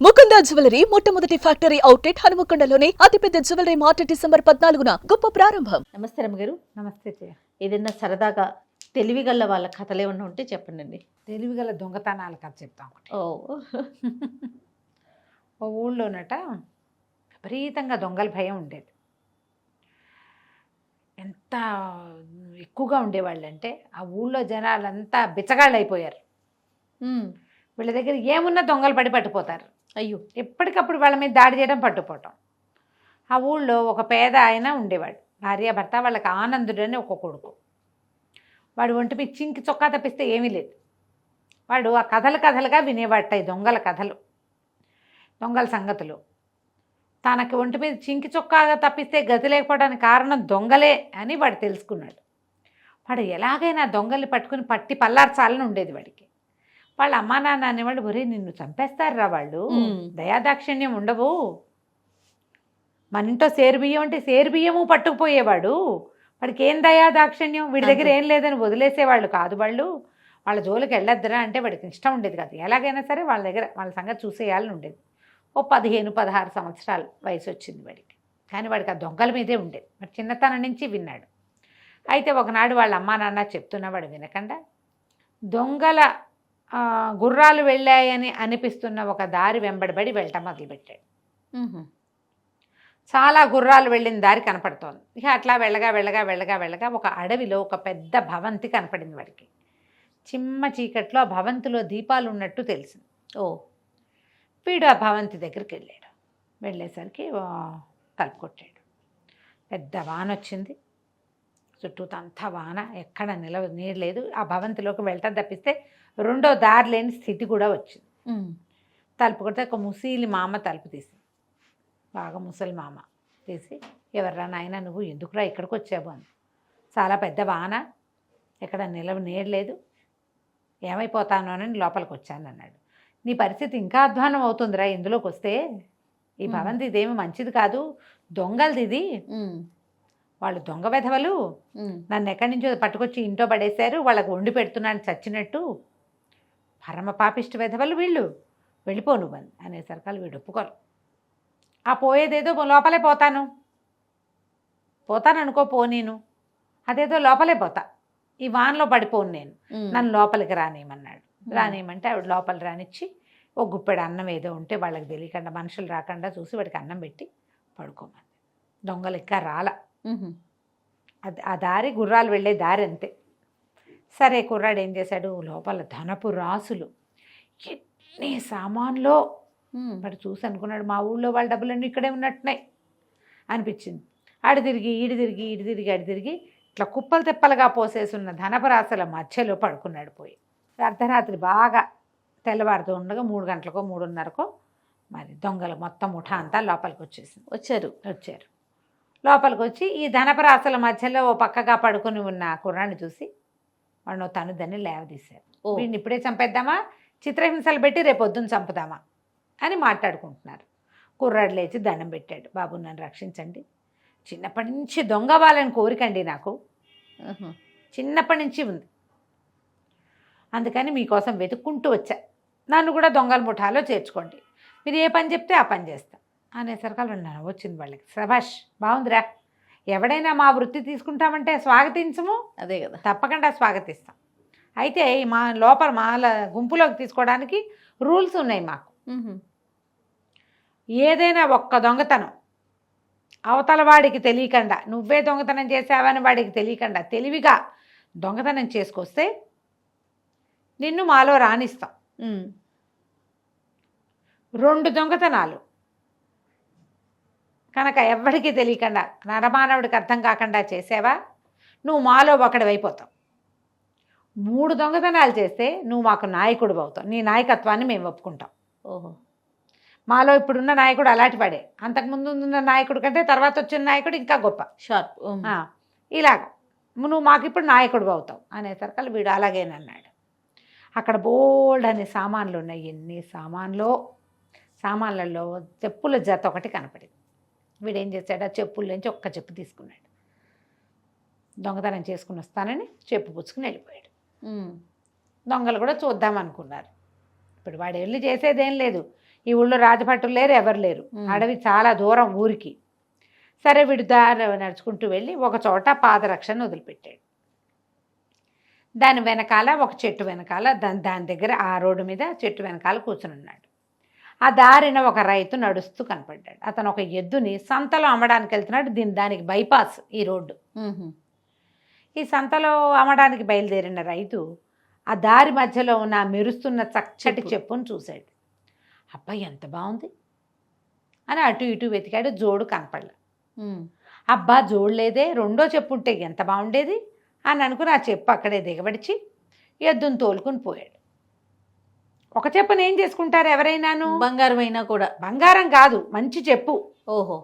Mukunda jewellery మొట్టమొదటి factory outlet హనుమకొండలోనే అతిపెద్ద జ్యువెలరీ మార్ట్ డిసెంబర్ పద్నాలుగున గొప్ప ప్రారంభం. నమస్తే రమ్మగారు నమస్తే జయ ఏదైనా సరదాగా తెలివిగల్ల వాళ్ళ కథలు ఏమన్నా ఉంటే చెప్పండి అండి తెలివిగల దొంగతనాల కథ చెప్తాం ఒకటి. ఓ. ఓ ఊళ్ళోనట విపరీతంగా దొంగల భయం ఉండేది. ఎంత ఎక్కువగా ఉండేవాళ్ళంటే ఆ ఊళ్ళో జనాలంతా బిచ్చగాళ్ళు అయిపోయారు వీళ్ళ దగ్గర ఏమున్నా దొంగలు పడి పట్టుపోతారు. అయ్యో ఎప్పటికప్పుడు వాళ్ళ మీద దాడి చేయడం పట్టుపోవటం. ఆ ఊళ్ళో ఒక పేద ఆయన ఉండేవాడు. భార్య భర్త వాళ్ళకి ఆనందుడు అని ఒక కొడుకు. వాడు ఒంటి మీద చింకి చొక్కా తప్పిస్తే ఏమీ లేదు. వాడు ఆ కథలు కథలుగా వినేవాడట దొంగల కథలు దొంగల సంగతులు. తనకి ఒంటి మీద చింకి చొక్కాగా తప్పిస్తే గతి లేకపోవడానికి కారణం దొంగలే అని వాడు తెలుసుకున్నాడు. వాడు ఎలాగైనా దొంగల్ని పట్టుకుని పట్టి పల్లార్చాలని ఉండేది వాడికి. వాళ్ళ అమ్మా నాన్న అనేవాళ్ళు ఒరే నిన్ను చంపేస్తారా వాళ్ళు. దయాదాక్షిణ్యం ఉండవు. మన ఇంట్లో సేరు బియ్యం అంటే సేరు బియ్యము పట్టుకుపోయేవాడు. వాడికి ఏం దయాదాక్షిణ్యం? వీడి దగ్గర ఏం లేదని వదిలేసేవాళ్ళు కాదు వాళ్ళు. వాళ్ళ జోలికి వెళ్ళొద్దురా అంటే వాడికి ఇష్టం ఉండేది కాదు. ఎలాగైనా సరే వాళ్ళ దగ్గర వాళ్ళ సంగతి చూసేయాలని ఉండేది. ఓ పదిహేను పదహారు సంవత్సరాలు వయసు వచ్చింది వాడికి. కానీ వాడికి ఆ దొంగల మీదే ఉండేది. మరి చిన్నతనం నుంచి విన్నాడు. అయితే ఒకనాడు వాళ్ళ అమ్మా నాన్న చెప్తున్నా వాడు వినకుండా దొంగల గుర్రాలు వెళ్ళాయని అనిపిస్తున్న ఒక దారి వెంబడబడి వెళ్ళటం మొదలుపెట్టాడు. చాలా గుర్రాలు వెళ్ళిన దారి కనపడుతోంది. ఇక అట్లా వెళ్ళగా వెళ్ళగా వెళ్ళగా వెళ్ళగా ఒక అడవిలో ఒక పెద్ద భవంతి కనపడింది వాడికి. చిమ్మ చీకట్లో ఆ భవంతిలో దీపాలు ఉన్నట్టు తెలిసింది. ఓ. వీడు ఆ భవంతి దగ్గరికి వెళ్ళాడు. వెళ్ళేసరికి తలుపు కొట్టాడు. పెద్ద వాన వచ్చింది. చుట్టూతా అంతా వాన. ఎక్కడ నిలవ నీరు లేదు. ఆ భవంతిలోకి వెళ్ళటం తప్పిస్తే రెండో దారి లేని స్థితి కూడా వచ్చింది. తలుపు కొడితే ఒక ముసలి మామ తలుపు తీసి బాగా ముసలి మామ తీసి ఎవర్రా నాయన నువ్వు ఎందుకురా ఇక్కడికి వచ్చావు? అని చాలా పెద్ద వాన ఎక్కడ నిలవ నీడలేదు ఏమైపోతాను అని లోపలికి వచ్చాను అన్నాడు. నీ పరిస్థితి ఇంకా అధ్వానం అవుతుందిరా ఇందులోకి వస్తే. ఈ. భవంతి ఇదేమి మంచిది కాదు. దొంగలది ఇది. వాళ్ళు దొంగ వెధవలు. నన్ను ఎక్కడి నుంచో పట్టుకొచ్చి ఇంట్లో పడేశారు. వాళ్ళకు వండి పెడుతున్నాను చచ్చినట్టు. పరమ పాపిష్టి వెధవలు వీళ్ళు. వెళ్ళిపో నువ్వు అని అనేసరికి వీడు ఒప్పుకోరు. ఆ పోయేదేదో లోపలే పోతాను. పోతాను అనుకో పో నేను. అదేదో లోపలే పోతా. ఈ వాన్లో పడిపోను నేను. నన్ను లోపలికి రానియమన్నాడు. రానియమంటే ఆవిడ లోపల రానిచ్చి ఒక గుప్పెడు అన్నం ఏదో ఉంటే వాళ్ళకి తెలియకుండా మనుషులు రాకుండా చూసి వాడికి అన్నం పెట్టి పడుకోమని దొంగలు ఇంకా రాల. అది ఆ దారి గుర్రాలు వెళ్ళే దారి అంతే. సరే కుర్రాడు ఏం చేశాడు? లోపల ధనపు రాసులు. ఎన్ని సామాన్లో వాడు చూసి అనుకున్నాడు మా ఊళ్ళో వాళ్ళ డబ్బులన్నీ ఇక్కడే ఉన్నట్టున్నాయి అనిపించింది. ఆడు తిరిగి ఈడు తిరిగి ఈడు తిరిగి ఆడు తిరిగి ఇట్లా కుప్పలు తెప్పలుగా పోసేసున్న ధనపు రాసుల మధ్యలో పడుకున్నాడు పోయి. అర్ధరాత్రి బాగా తెల్లవారుతూ ఉండగా మూడు గంటలకో మూడున్నరకో మరి దొంగలు మొత్తం ముఠా అంతా లోపలికి వచ్చేసింది. వచ్చారు. వచ్చారు. లోపలికి వచ్చి ఈ ధనపరాశుల మధ్యలో ఓ పక్కగా పడుకుని ఉన్న కుర్రాన్ని చూసి వాడు తను దాన్ని లేవదీశారు. వీడిని ఇప్పుడే చంపేద్దామా? చిత్రహింసలు పెట్టి రేపు పొద్దున్న చంపుదామా? అని మాట్లాడుకుంటున్నారు. కుర్రాడు లేచి దండం పెట్టాడు. బాబు నన్ను రక్షించండి. చిన్నప్పటి నుంచి దొంగ వాళ్ళని కోరికండి నాకు. చిన్నప్పటి నుంచి ఉంది. అందుకని మీకోసం వెతుక్కుంటూ వచ్చా. నన్ను కూడా దొంగల ముఠాలో చేర్చుకోండి. మీరు ఏ పని చెప్తే ఆ పని చేస్తా. అనేసరికి నన్ను వచ్చింది వాళ్ళకి. సభాష్ బాగుందిరా. ఎవడైనా మా వృత్తి తీసుకుంటామంటే స్వాగతించము? అదే కదా. తప్పకుండా స్వాగతిస్తాం. అయితే మా లోపల మా గుంపులోకి తీసుకోవడానికి రూల్స్ ఉన్నాయి మాకు. ఏదైనా ఒక్క దొంగతనం అవతల వాడికి తెలియకుండా నువ్వే దొంగతనం చేసావని వాడికి తెలియకుండా తెలివిగా దొంగతనం చేసుకొస్తే నిన్ను మాలో రాణిస్తాం. రెండు దొంగతనాలు. కనుక ఎవ్వడికి తెలియకుండా నరమానవుడికి అర్థం కాకుండా చేసావా? నువ్వు మాలో ఒకడు అయిపోతావు మూడు దొంగతనాలు చేస్తే నువ్వు మాకు నాయకుడు అవుతావు నీ నాయకత్వాన్ని మేము ఒప్పుకుంటాం. ఓహో. మాలో ఇప్పుడున్న నాయకుడు అలాంటి వాడే అంతకుముందు ఉన్న నాయకుడు కంటే తర్వాత వచ్చిన నాయకుడు ఇంకా గొప్ప. షార్ప్. ఇలాగ. నువ్వు మాకు ఇప్పుడు నాయకుడు అవుతావు అనేసరికి వీడు అలాగేనన్నాడు అక్కడ బోల్డ్ అనే సామాన్లు ఉన్నాయి. ఎన్ని సామాన్లో? సామాన్లలో చెప్పుల జత ఒకటి కనపడింది. వీడు ఏం చేశాడు? ఆ చెప్పుల నుంచి ఒక్క చెప్పు తీసుకున్నాడు. దొంగతనం చేసుకుని వస్తానని చెప్పు పుచ్చుకుని వెళ్ళిపోయాడు. దొంగలు కూడా చూద్దాం అనుకున్నారు. ఇప్పుడు వాడు వెళ్ళి చేసేదేం లేదు. ఈ ఊళ్ళో రాజభట్టులు లేరు ఎవరు లేరు. అడవి చాలా దూరం ఊరికి. సరే వీడు దారి నడుచుకుంటూ వెళ్ళి ఒక చోట పాదరక్షను వదిలిపెట్టాడు. దాని వెనకాల ఒక చెట్టు వెనకాల దాని దాని దగ్గర ఆ రోడ్డు మీద చెట్టు వెనకాల కూర్చుని ఉన్నాడు. ఆ దారిన ఒక రైతు నడుస్తూ కనపడ్డాడు. అతను ఒక ఎద్దుని సంతలో అమ్మడానికి వెళ్తున్నాడు. దీని దానికి బైపాస్ ఈ రోడ్డు. ఈ సంతలో అమ్మడానికి బయలుదేరిన రైతు ఆ దారి మధ్యలో ఉన్న మెరుస్తున్న చక్కటి చెప్పు. చెప్పును చూశాడు. అబ్బాయి ఎంత బాగుంది? అని అటు ఇటు వెతికాడు. జోడు కనపడలే. అబ్బా జోడు లేదే. రెండో చెప్పు ఉంటే ఎంత బాగుండేది? అని అనుకుని ఆ చెప్పు అక్కడే దిగబడిచి ఎద్దును తోలుకుని పోయాడు. ఒక చెప్పును ఏం చేసుకుంటారు ఎవరైనాను? బంగారం అయినా కూడా. బంగారం కాదు మంచి చెప్పు. ఓహో.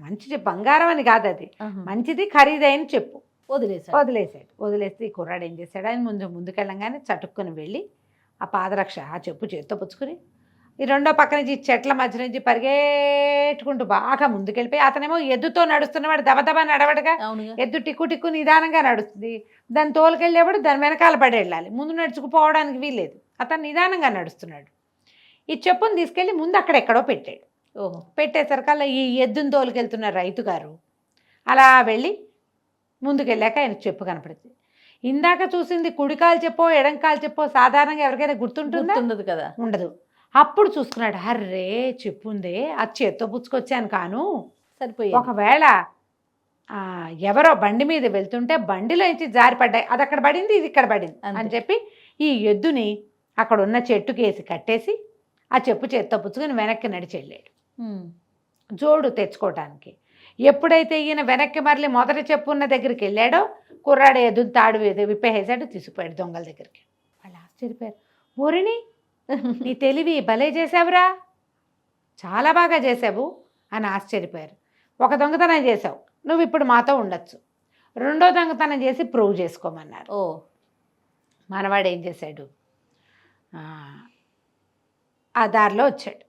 మంచి చెప్పు బంగారం అని కాదు అది. మంచిది ఖరీదైన చెప్పు. వదిలేశాడు వదిలేశాడు. వదిలేస్తే ఈ కుర్రాడు ఏం చేశాడు? ఆయన ముందు ముందుకెళ్ళంగానే చటుక్కుని వెళ్ళి ఆ పాదరక్ష ఆ చెప్పు చేత్తో పుచ్చుకుని ఈ రెండో పక్క నుంచి చెట్ల మధ్య నుంచి పరిగెట్టుకుంటూ బాగా ముందుకెళ్ళిపోయి అతనేమో ఎద్దుతో నడుస్తున్నవాడు దబదబా నడవడగా. ఎద్దు టిక్కు టిక్కు నిదానంగా నడుస్తుంది. దాన్ని తోలుకెళ్ళేవాడు దాని వెనకాల పడి వెళ్ళాలి ముందు నడుచుకుపోవడానికి వీల్లేదు. అతను నిదానంగా నడుస్తున్నాడు. ఈ చెప్పును తీసుకెళ్ళి ముందు అక్కడెక్కడో పెట్టాడు. ఓహో. పెట్టేసరికల్లా ఈ ఎద్దును తోలుకెళ్తున్న రైతు గారు అలా వెళ్ళి ముందుకెళ్ళాక ఆయన చెప్పు కనపడుతుంది ఇందాక చూసింది కుడికాలు చెప్పో ఎడంకాలు చెప్పో సాధారణంగా ఎవరికైనా గుర్తుంటుందా? గుర్తుండదు కదా. ఉండదు. అప్పుడు చూసుకున్నాడు హర్రే చెప్పు ఉందే అది చేత్తో పుచ్చుకొచ్చాను కాను. సరిపోయి ఒకవేళ ఆ, ఎవరో బండి మీద వెళ్తుంటే బండిలో నుంచి జారిపడ్డాయి అది అక్కడ పడింది ఇది ఇక్కడ పడింది. అని చెప్పి ఈ ఎద్దుని అక్కడ ఉన్న చెట్టుకేసి కట్టేసి ఆ చెప్పు చేత్తో పుచ్చుకొని వెనక్కి నడిచి వెళ్ళాడు. జోడు తెచ్చుకోవటానికి ఎప్పుడైతే ఈయన వెనక్కి మరలి మొదటి చెప్పు ఉన్న దగ్గరికి వెళ్ళాడో కుర్రాడు ఎదు తాడు విప్పేసాడు తీసుకుపోయాడు దొంగల దగ్గరికి. వాళ్ళు ఆశ్చర్యపోయారు. ఊరిని నీ తెలివి భలే చేసావురా చాలా బాగా చేసావు అని ఆశ్చర్యపోయారు. ఒక దొంగతనం చేసావు నువ్వు ఇప్పుడు మాతో ఉండొచ్చు. రెండో దొంగతనం చేసి ప్రూవ్ చేసుకోమన్నారు. ఓ. మనవాడు ఏం చేశాడు? ఆ, దారిలో వచ్చాడు.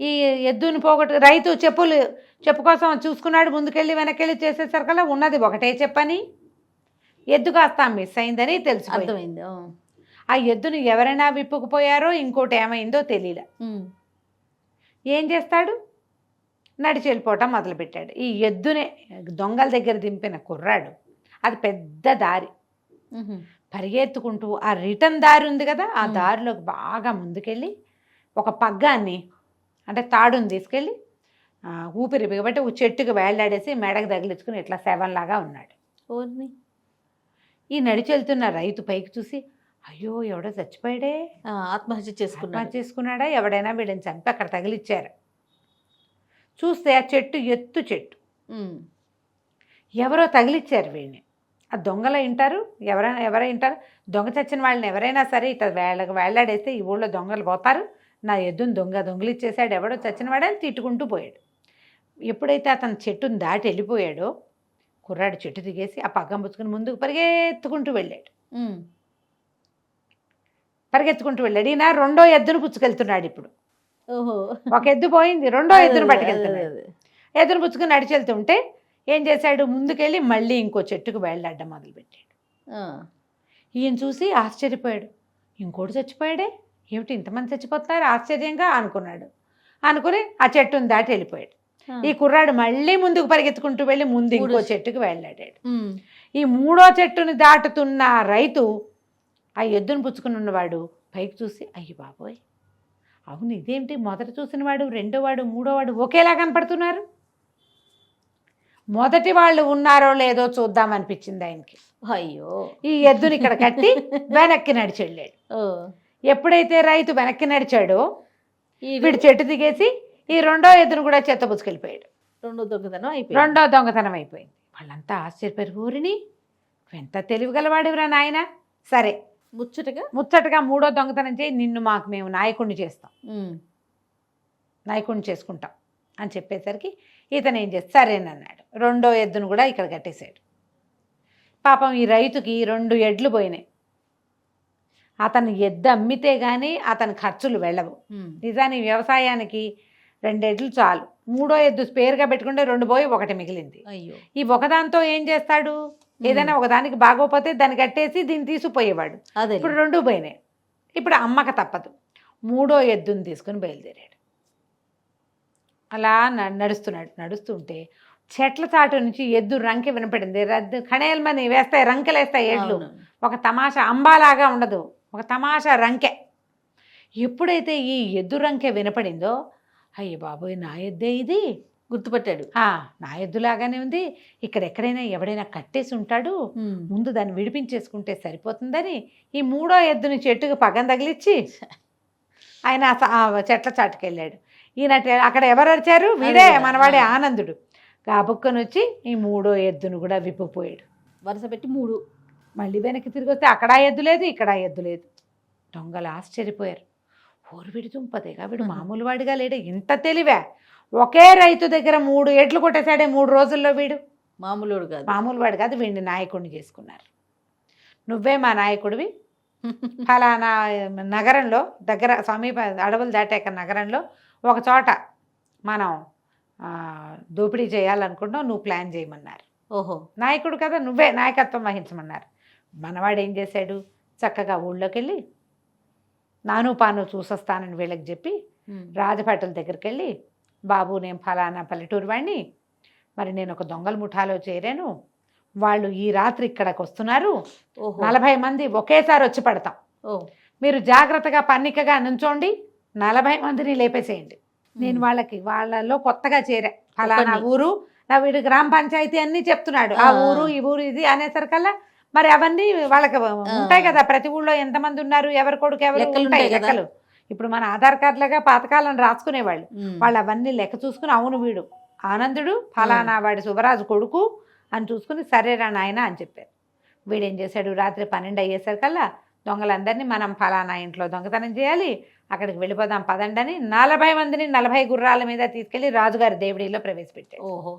ఈ ఎద్దుని పోగొట్టు రైతు చెప్పులు చెప్పు కోసం చూసుకున్నాడు ముందుకెళ్ళి వెనకెళ్ళి చేసేసరికల్లా ఉన్నది ఒకటే చెప్పని ఎద్దు కాస్త మిస్ అయిందని తెలిసిపోయింది. అర్థమైంది ఆ. ఎద్దును ఎవరైనా విప్పుకుపోయారో ఇంకోటి ఏమైందో తెలియలే. ఏం చేస్తాడు? నడిచి వెళ్ళిపోవటం మొదలుపెట్టాడు. ఈ ఎద్దునే దొంగల దగ్గర దింపిన కుర్రాడు. అది పెద్ద దారి. పరిగెత్తుకుంటూ ఆ రిటర్న్ దారి ఉంది కదా ఆ. దారిలోకి బాగా ముందుకెళ్ళి ఒక పగ్గాన్ని అంటే తాడుని తీసుకెళ్ళి ఊపిరి బిగబట్టి చెట్టుకు వేలాడేసి మెడకు తగిలించుకుని ఇట్లా సెవెన్లాగా ఉన్నాడు. ఓర్ని. ఈ నడిచి వెళ్తున్న రైతు పైకి చూసి అయ్యో ఎవడో చచ్చిపోయాడే? ఆత్మహత్య ఆత్మహత్య చేసుకున్నాడా? ఎవడైనా వీడిని చంపి అక్కడ తగిలిచ్చారు. చూస్తే ఆ చెట్టు ఎత్తు చెట్టు. ఎవరో తగిలిచ్చారు వీడిని ఆ దొంగలు వింటారు ఎవరైనా ఎవరైనా వింటారు దొంగ చచ్చిన వాళ్ళని ఎవరైనా సరే ఇట్లా వేళ్ళకి వేళ్ళాడేస్తే ఈ ఊళ్ళో దొంగలు పోతారు. నా ఎద్దును దొంగ దొంగలిచ్చేసాడు ఎవడో చచ్చిన వాడని తిట్టుకుంటూ పోయాడు. ఎప్పుడైతే అతను చెట్టును దాటి వెళ్ళిపోయాడో కుర్రాడు చెట్టు దిగేసి ఆ పగ్గం పుచ్చుకుని ముందుకు పరిగెత్తుకుంటూ వెళ్ళాడు. పరిగెత్తుకుంటూ వెళ్ళాడు. ఈయన రెండో ఎద్దును పుచ్చుకెళ్తున్నాడు ఇప్పుడు. ఓహో. ఒక ఎద్దు పోయింది రెండో ఎద్దును పట్టుకెళ్తున్నాడు. ఎదురు పుచ్చుకుని నడిచి వెళ్తుంటే ఏం చేశాడు? ముందుకెళ్ళి మళ్ళీ ఇంకో చెట్టుకు వేళ్ళాడ్డం మొదలుపెట్టాడు. ఈయన చూసి ఆశ్చర్యపోయాడు. ఇంకోటి చచ్చిపోయాడే? ఏమిటి ఇంతమంది చచ్చిపోతున్నారు? ఆశ్చర్యంగా అనుకున్నాడు. అనుకుని ఆ చెట్టును దాటి వెళ్ళిపోయాడు. ఈ కుర్రాడు మళ్ళీ ముందుకు పరిగెత్తుకుంటూ వెళ్ళి ముందు ఇంకో మూడో చెట్టుకు వెళ్ళాడాడు. ఈ మూడో చెట్టుని దాటుతున్న రైతు ఆ ఎద్దును పుచ్చుకుని ఉన్నవాడు పైకి చూసి అయ్యి బాబోయ్! అవును ఇదేంటి మొదట చూసినవాడు రెండోవాడు మూడోవాడు ఒకేలా కనపడుతున్నారు? మొదటి వాళ్ళు ఉన్నారో లేదో చూద్దాం అనిపించింది ఆయనకి. అయ్యో. ఈ ఎద్దుని ఇక్కడ కట్టి వెనక్కి నడిచి వెళ్ళాడు. ఓ. ఎప్పుడైతే రైతు వెనక్కి నడిచాడో ఈ వీడు చెట్టు దిగేసి ఈ రెండో ఎద్దును కూడా చెత్త పుచ్చుకెళ్ళిపోయాడు రెండో దొంగతనం అయిపోయింది. రెండో దొంగతనం అయిపోయింది. వాళ్ళంతా ఆశ్చర్యపోయారు ఊరిని ఎంత తెలివిగలవాడివిరా నాయన? సరే. ముచ్చటగా? ముచ్చటగా మూడో దొంగతనం చేయి నిన్ను మాకు మేము నాయకుడిని చేస్తాం. నాయకుడిని చేసుకుంటాం అని చెప్పేసరికి ఇతను ఏం చేస్తే సరేనన్నాడు. రెండో ఎద్దును కూడా ఇక్కడ కట్టేశాడు. పాపం ఈ రైతుకి రెండు ఎడ్లు పోయినాయి. అతను ఎద్దు అమ్మితే కానీ అతని ఖర్చులు వెళ్ళవు. మ్మ్. నిజానికి వ్యవసాయానికి రెండు ఎడ్లు చాలు. మూడో ఎద్దు స్పేర్గా పెట్టుకుంటే రెండు పోయి ఒకటి మిగిలింది. ఈ ఒకదాంతో ఏం చేస్తాడు? ఏదైనా ఒకదానికి బాగోపోతే దాన్ని కట్టేసి దీన్ని తీసుకుపోయేవాడు. అదే ఇప్పుడు రెండు పోయినాయి. ఇప్పుడు అమ్మక తప్పదు. మూడో ఎద్దుని తీసుకుని బయలుదేరాడు. అలా నడుస్తున్నాడు. నడుస్తుంటే చెట్ల చాటు నుంచి ఎద్దు రంకె వినపడింది. రద్దు కణేల్మని వేస్తాయి రంకెలు వేస్తాయి ఎడ్లు. ఒక తమాషా అంబాలాగా ఉండదు. ఒక తమాషా రంకె. ఎప్పుడైతే ఈ ఎద్దు రంకె వినపడిందో అయ్య బాబోయ్ నా ఎద్దే ఇది? గుర్తుపట్టాడు. ఆ, నా ఎద్దులాగానే ఉంది. ఇక్కడ ఎక్కడైనా ఎవడైనా కట్టేసి ఉంటాడు. ముందు దాన్ని విడిపించేసుకుంటే సరిపోతుందని ఈ మూడో ఎద్దుని చెట్టుకు పగం తగిలిచ్చి ఆయన చెట్ల చాటుకు వెళ్ళాడు ఈయన అక్కడ ఎవరు వచ్చారు వీడే మనవాడే. ఆనందుడు. కాబుక్కని వచ్చి ఈ మూడో ఎద్దును కూడా విప్పిపోయాడు వరుస పెట్టి మూడు. మళ్ళీ వెనక్కి తిరిగి వస్తే అక్కడ ఎద్దు లేదు ఇక్కడ ఎద్దు లేదు. దొంగలు ఆశ్చర్యపోయారు. ఓరు వీడి దుంపదేగా వీడు మామూలు వాడిగా లేడు. ఇంత తెలివే. ఒకే రైతు దగ్గర మూడు ఎడ్లు కొట్టేశాడే మూడు రోజుల్లో వీడు. మామూలుడు కాదు. మామూలు వాడు కాదు వీడిని నాయకుడిని చేసుకున్నారు. నువ్వే మా నాయకుడివి. ఫలానా నగరంలో దగ్గర సమీప అడవులు దాటాక నగరంలో ఒక చోట మనం దోపిడీ చేయాలనుకుంటున్నావు నువ్వు ప్లాన్ చేయమన్నారు. ఓహో. నాయకుడు కదా నువ్వే నాయకత్వం వహించమన్నారు. మనవాడు ఏం చేశాడు? చక్కగా ఊళ్ళోకి వెళ్ళి నాను పాను చూసొస్తానని వీళ్ళకి చెప్పి ఉమ్. రాజభటుల దగ్గరికి వెళ్ళి బాబు నేను ఫలానా పల్లెటూరు వాడిని మరి నేను ఒక దొంగల ముఠాలో చేరాను వాళ్ళు ఈ రాత్రి ఇక్కడికి వస్తున్నారు నలభై మంది ఒకేసారి వచ్చి పడతాం. మీరు జాగ్రత్తగా పన్నికగా నుంచోండి నలభై మందిని లేపేసేయండి. నేను. వాళ్ళకి వాళ్ళలో కొత్తగా చేరా. ఫలానా. ఊరు నా వీడు గ్రామ పంచాయతీ అన్ని చెప్తున్నాడు. ఆ. ఊరు ఈ ఊరు ఇది అనేసరికల్లా మరి అవన్నీ వాళ్ళకి ఉంటాయి కదా. ప్రతి ఊళ్ళో ఎంతమంది ఉన్నారు ఎవరి కొడుకు ఎవరు లెక్కలు ఉంటాయి ఇప్పుడు మన ఆధార్ కార్డులుగా పాతకాలను రాసుకునేవాళ్ళు. వాళ్ళు అవన్నీ లెక్క చూసుకుని అవును వీడు ఆనందుడు ఫలానా వాడి శుభరాజు కొడుకు అని చూసుకుని సరేరా నాయన అని చెప్పారు. వీడేం చేశాడు? రాత్రి పన్నెండు అయ్యేసరికల్లా దొంగలందరినీ మనం ఫలానా ఇంట్లో దొంగతనం చేయాలి అక్కడికి వెళ్ళిపోదాం పదండి అని నలభై మందిని నలభై గుర్రాల మీద తీసుకెళ్ళి రాజుగారి దేవుడిలో ప్రవేశపెట్టాడు ఓహో.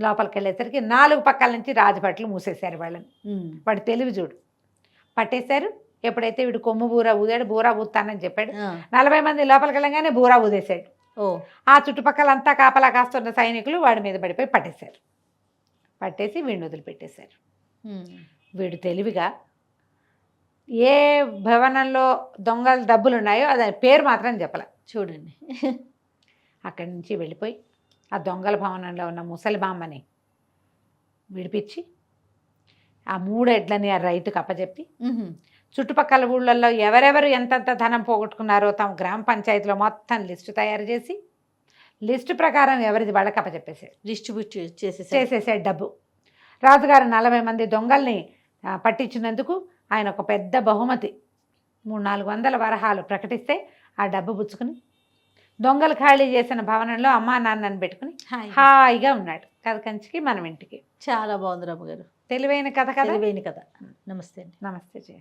లోపలికి వెళ్ళేసరికి నాలుగు పక్కల నుంచి రాజభట్లు మూసేశారు వాళ్ళని. వాడి తెలివి చూడు. పట్టేశారు ఎప్పుడైతే వీడు కొమ్ము బూరా ఊదాడు బూరా ఊతానని చెప్పాడు. నలభై మంది లోపలికి వెళ్ళగానే బూరా ఊదేశాడు. ఓ. ఆ చుట్టుపక్కలంతా కాపలా కాస్తున్న సైనికులు వాడి మీద పడిపోయి పట్టేశారు. పట్టేసి వీడిని వదిలిపెట్టేశారు. వీడు తెలివిగా ఏ భవనంలో దొంగల డబ్బులు ఉన్నాయో అది పేరు మాత్రం చెప్పలే. చూడండి. అక్కడి నుంచి వెళ్ళిపోయి ఆ దొంగల భవనంలో ఉన్న ముసలి బామ్మని విడిపించి ఆ మూడు ఎడ్లని ఆ రైతుకు అప్పచెప్పి. చుట్టుపక్కల ఊళ్ళల్లో ఎవరెవరు ఎంతెంత ధనం పోగొట్టుకున్నారో తమ గ్రామ పంచాయతీలో మొత్తం లిస్టు తయారు చేసి లిస్టు ప్రకారం ఎవరిది వాళ్ళకి అప్పచెప్పేశాడు డిస్ట్రిబ్యూట్ చేసేసారు చేసేసాడు డబ్బు. రాజుగారు నలభై మంది దొంగల్ని పట్టించినందుకు ఆయన ఒక పెద్ద బహుమతి. మూడు నాలుగు వందల వరహాలు ప్రకటిస్తే ఆ డబ్బు పుచ్చుకుని దొంగలు ఖాళీ చేసిన భవనంలో అమ్మా నాన్నని పెట్టుకుని హాయ్. హాయిగా ఉన్నాడు. కథ కంచికి మనం ఇంటికి. చాలా బాగుంది రమ్మ గారు. తెలివైన కథ కదా? తెలివైన కథ. నమస్తే అండి. నమస్తే జయ.